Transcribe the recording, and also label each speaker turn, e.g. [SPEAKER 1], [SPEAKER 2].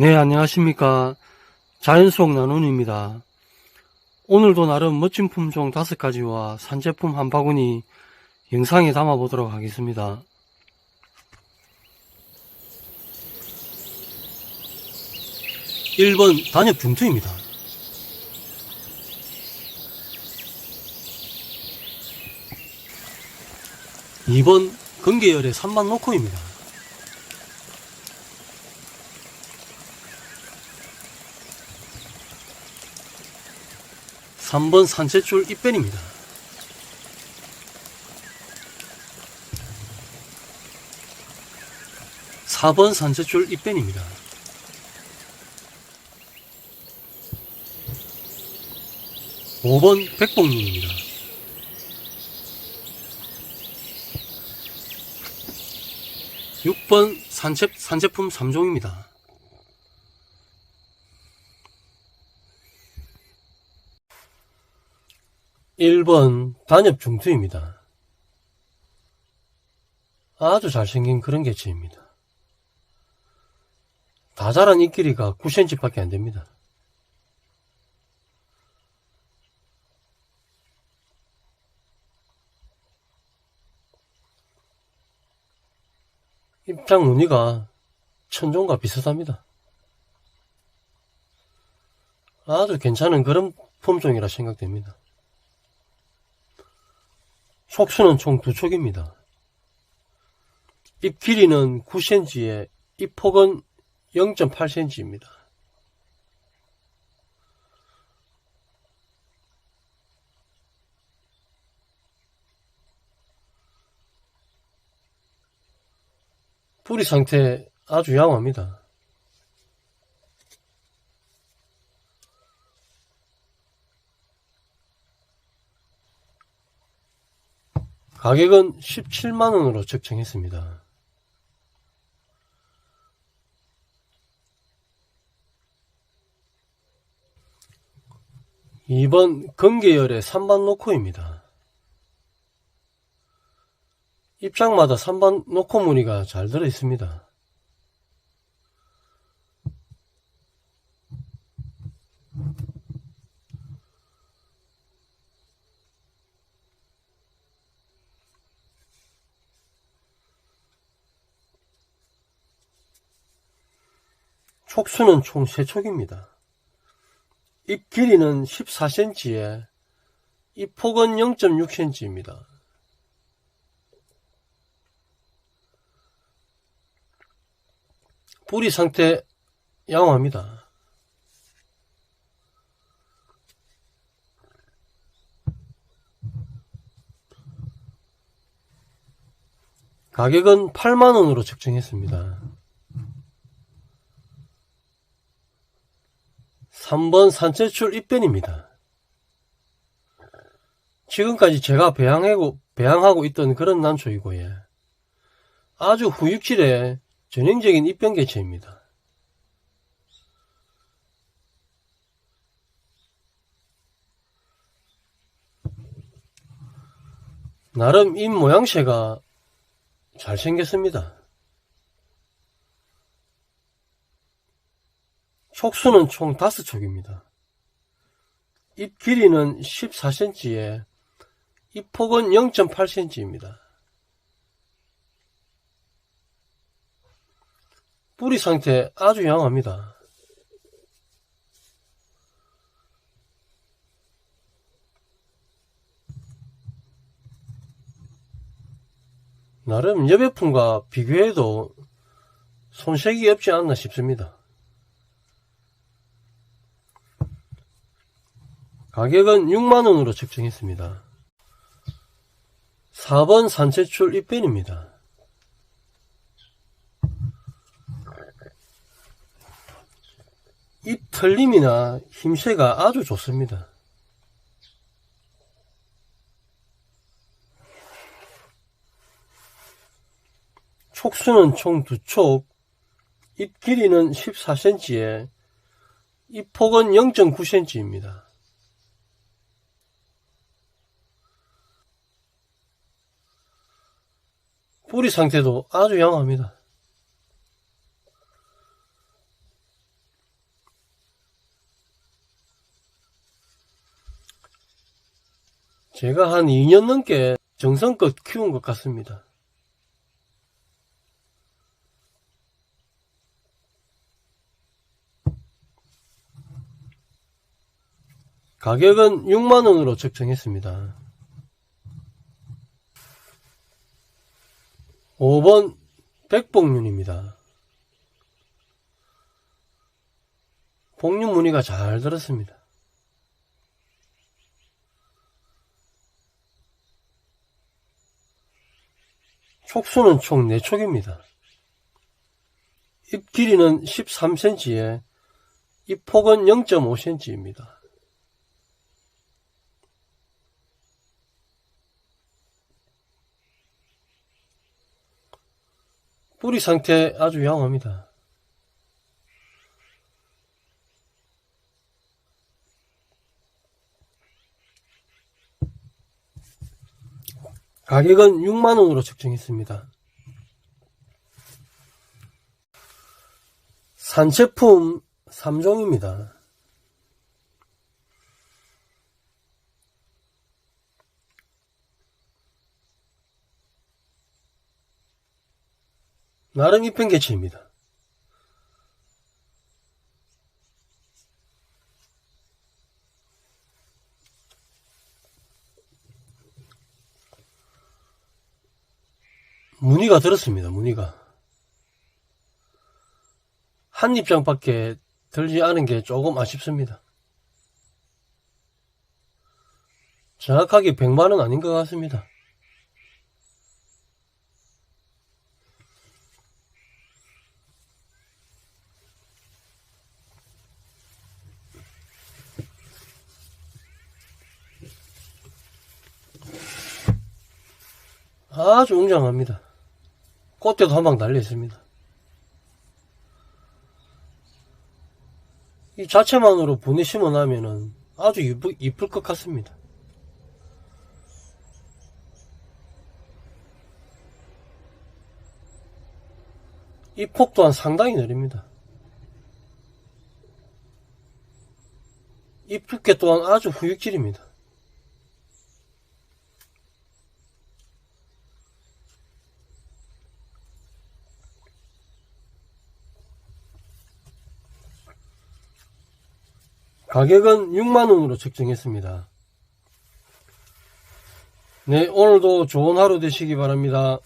[SPEAKER 1] 네, 안녕하십니까. 자연 수옥 나눔입니다. 오늘도 나름 멋진 품종 다섯 가지와 산제품 한 바구니 영상에 담아보도록 하겠습니다. 1번 단엽 중투입니다. 2번 건계열의 3만 노코입니다. 3번 산채줄 입변입니다. 4번 산채줄 입변입니다. 5번 백봉님입니다. 6번 산채, 산제품 3종입니다. 1번 단엽 중투입니다. 아주 잘생긴 그런 개체입니다. 다 자란 잎 길이가 9cm 밖에 안 됩니다. 입장 무늬가 천종과 비슷합니다. 아주 괜찮은 그런 품종이라 생각됩니다. 촉수는 총 두 촉입니다. 잎 길이는 9cm에 잎 폭은 0.8cm입니다. 뿌리 상태 아주 양호합니다. 가격은 17만원으로 책정했습니다. 이번 건계열의 3반 노코입니다. 입장마다 3반 노코 무늬가 잘 들어 있습니다. 촉수는 총 3촉입니다. 잎 길이는 14cm에 잎 폭은 0.6cm입니다. 뿌리 상태 양호합니다. 가격은 8만원으로 책정했습니다. 3번 산채출 입변입니다. 지금까지 제가 배양하고, 배양하고 있던 그런 난초이고, 예. 아주 후육질의 전형적인 입변 개체입니다. 나름 잎 모양새가 잘생겼습니다. 촉수는 총 5촉입니다. 잎 길이는 14cm에 잎 폭은 0.8cm입니다. 뿌리 상태 아주 양호합니다. 나름 여배품과 비교해도 손색이 없지 않나 싶습니다. 가격은 6만원으로 책정했습니다. 4번 산채출 입변입니다. 잎 털림이나 힘새가 아주 좋습니다. 촉수는 총두 촉, 잎 길이는 14cm에 잎 폭은 0.9cm입니다. 뿌리 상태도 아주 양호합니다. 제가 한 2년 넘게 정성껏 키운 것 같습니다. 가격은 6만원으로 책정했습니다. 5번 백봉륜입니다. 복륜 무늬가 잘 들었습니다. 촉수는 총 4촉입니다. 잎 길이는 13cm에 잎 폭은 0.5cm입니다. 뿌리 상태 아주 양호합니다. 가격은 6만원으로 책정했습니다. 산채품 3종입니다. 나름 이쁜 개체입니다. 무늬가 들었습니다. 무늬가 한 입장밖에 들지 않은 게 조금 아쉽습니다. 정확하게 100만원 아닌 것 같습니다. 아주 웅장합니다. 꽃대도 한 방 달려 있습니다. 이 자체만으로 분에 심어 나면은 아주 이쁘, 이쁠 것 같습니다. 이 폭 또한 상당히 느립니다. 이 두께 또한 아주 후육질입니다. 가격은 6만원으로 책정했습니다. 네, 오늘도 좋은 하루 되시기 바랍니다.